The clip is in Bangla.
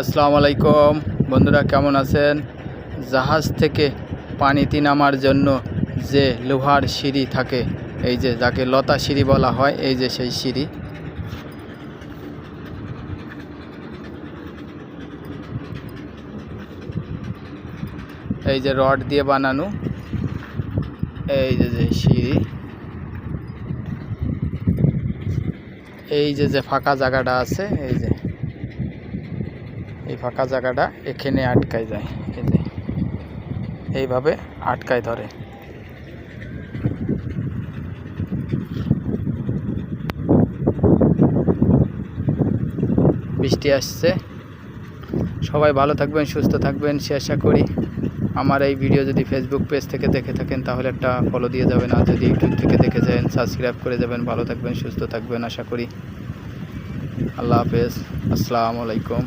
আসসালামু আলাইকুম বন্ধুরা, কেমন আছেন? জাহাজ থেকে পানিতে নামার জন্য যে লোহার সিঁড়ি থাকে, এই যে যাকে লতা সিঁড়ি বলা হয়, এই যে সেই সিঁড়ি। এই যে রড দিয়ে বানানো, এই যে যে সিঁড়ি। এই যে যে ফাঁকা জায়গাটা আছে, এই যে এই ফাঁকা জায়গাটা এখানে আটকায় যায় যে। এইভাবে আটকায় ধরে। বৃষ্টি আসছে। সবাই ভালো থাকবেন, সুস্থ থাকবেন, সে আশা করি। আমার এই ভিডিও যদি ফেসবুক পেজ থেকে দেখে থাকেন, তাহলে একটা ফলো দিয়ে যাবেন। আর যদি ইউটিউব থেকে দেখেছেন সাবস্ক্রাইব করে যাবেন। ভালো থাকবেন, সুস্থ থাকবেন, আশা করি। আল্লাহ হাফেজ। আসসালামু আলাইকুম।